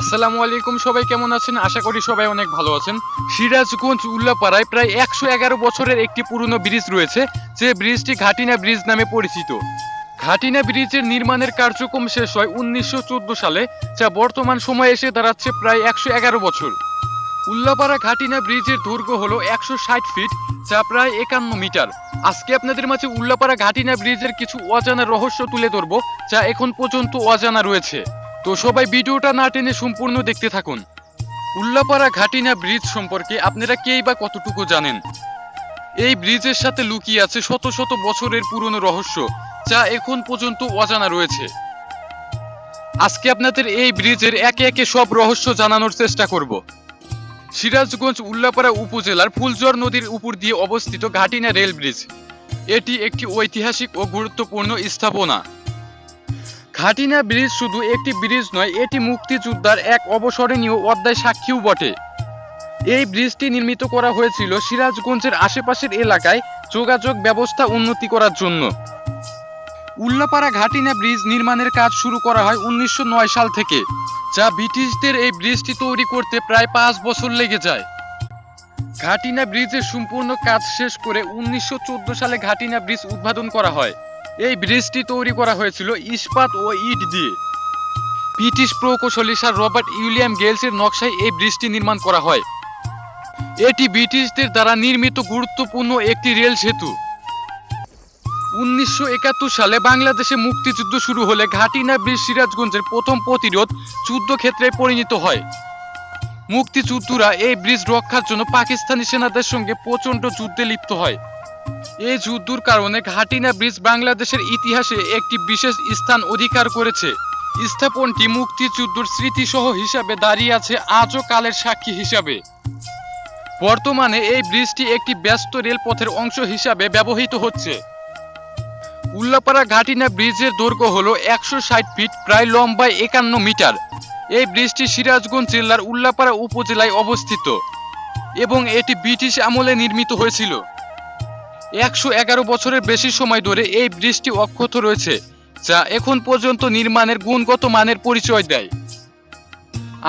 আসসালামু আলাইকুম সবাই, কেমন আছেন? আশা করি সবাই অনেক ভালো আছেন। সিরাজগঞ্জ উল্লাপাড়ায় প্রায় একশো এগারো বছরের একটি পুরনো ব্রিজ রয়েছে, যে ব্রিজটি ঘাটিনা ব্রিজ নামে পরিচিত। ঘাটিনা ব্রিজের নির্মাণের কার্যক্রম শেষ হয় উনিশশো চোদ্দ সালে, যা বর্তমান সময়ে এসে দাঁড়াচ্ছে প্রায় একশো এগারো বছর। উল্লাপাড়া ঘাটিনা ব্রিজের দৈর্ঘ্য হলো একশো ষাট ফিট, যা প্রায় একান্ন মিটার। আজকে আপনাদের মাঝে উল্লাপাড়া ঘাটিনা ব্রিজের কিছু অজানা রহস্য তুলে ধরবো, যা এখন পর্যন্ত অজানা রয়েছে। তো সবাই ভিডিওটা না টেনে সম্পূর্ণ দেখতে থাকুন। উল্লাপাড়া ঘাটিনা ব্রিজ সম্পর্কে আপনারা কেই বা কতটুকু জানেন? এই ব্রিজের সাথে লুকিয়ে আছে শত শত বছরের পুরনো রহস্য, যা এখন পর্যন্ত অজানা রয়েছে। আজকে আপনাদের এই ব্রিজের একে একে সব রহস্য জানানোর চেষ্টা করব। সিরাজগঞ্জ উল্লাপাড়া উপজেলার ফুলজর নদীর উপর দিয়ে অবস্থিত ঘাটিনা রেল ব্রিজ। এটি একটি ঐতিহাসিক ও গুরুত্বপূর্ণ স্থাপনা। ঘাটিনা ব্রিজ শুধু একটি ব্রিজ নয়, এটি মুক্তিযোদ্ধার এক অবসরণীয় অধ্যায় সাক্ষীও বটে। এই ব্রিজটি নির্মিত করা হয়েছিল সিরাজগঞ্জের আশেপাশের এলাকায় যোগাযোগ ব্যবস্থা উন্নতি করার জন্য। উল্লাপাড়া ঘাটিনা ব্রিজ নির্মাণের কাজ শুরু করা হয় উনিশশো নয় সাল থেকে, যা ব্রিটিশদের এই ব্রিজটি তৈরি করতে প্রায় পাঁচ বছর লেগে যায়। ঘাটিনা ব্রিজের সম্পূর্ণ কাজ শেষ করে উনিশশো চোদ্দ সালে ঘাটিনা ব্রিজ উদ্বোধন করা হয়। এই ব্রিজটি তৈরি করা হয়েছিল ইস্পাত ও ইট দিয়ে। ব্রিটিশ প্রকৌশলী স্যার রবার্ট উইলিয়াম গেলসের নকশায় এই ব্রিজটি নির্মাণ করা হয়। এটি ব্রিটিশদের দ্বারা নির্মিত গুরুত্বপূর্ণ একটি রেল সেতু। উনিশশো একাত্তর সালে বাংলাদেশে মুক্তিযুদ্ধ শুরু হলে ঘাটিনা ব্রিজ সিরাজগঞ্জের প্রথম প্রতিরোধ যুদ্ধক্ষেত্রে পরিণত হয়। মুক্তিযুদ্ধরা এই ব্রিজ রক্ষার জন্য পাকিস্তানি সেনাদের সঙ্গে প্রচণ্ড যুদ্ধে লিপ্ত হয়। এই যুদ্ধর কারণে ঘাটিনা ব্রিজ বাংলাদেশের ইতিহাসে একটি বিশেষ স্থান অধিকার করেছে। স্থাপনটি মুক্তিযুদ্ধর স্মৃতিসহ হিসাবে দাঁড়িয়ে আছে আজও কালের সাক্ষী হিসাবে। বর্তমানে এই ব্রিজটি একটি ব্যস্ত রেলপথের অংশ হিসাবে ব্যবহৃত হচ্ছে। উল্লাপাড়া ঘাটিনা ব্রিজের দৈর্ঘ্য হল একশো ষাট ফিট, প্রায় লম্বায় একান্ন মিটার। এই ব্রিজটি সিরাজগঞ্জ জেলার উল্লাপাড়া উপজেলায় অবস্থিত এবং এটি ব্রিটিশ আমলে নির্মিত হয়েছিল। একশো এগারো বছরের বেশি সময় ধরে এই ব্রিজটি অক্ষত রয়েছে, যা এখন পর্যন্ত নির্মাণের গুণগত মানের পরিচয় দেয়।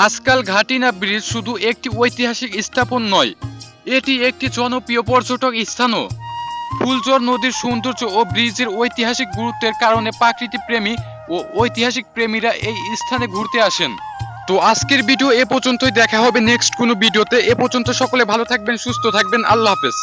আজকাল ঘাটিনা ব্রিজ শুধু একটি ঐতিহাসিক স্থাপন নয়, এটি একটি জনপ্রিয় পর্যটক স্থানও। ফুলজর নদীর সৌন্দর্য ও ব্রিজের ঐতিহাসিক গুরুত্বের কারণে প্রাকৃতিক প্রেমী ও ঐতিহাসিক প্রেমীরা এই স্থানে ঘুরতে আসেন। তো আজকের ভিডিও এ পর্যন্তই, দেখা হবে নেক্সট কোনো ভিডিওতে। এ পর্যন্ত সকলে ভালো থাকবেন, সুস্থ থাকবেন, আল্লাহ হাফেজ।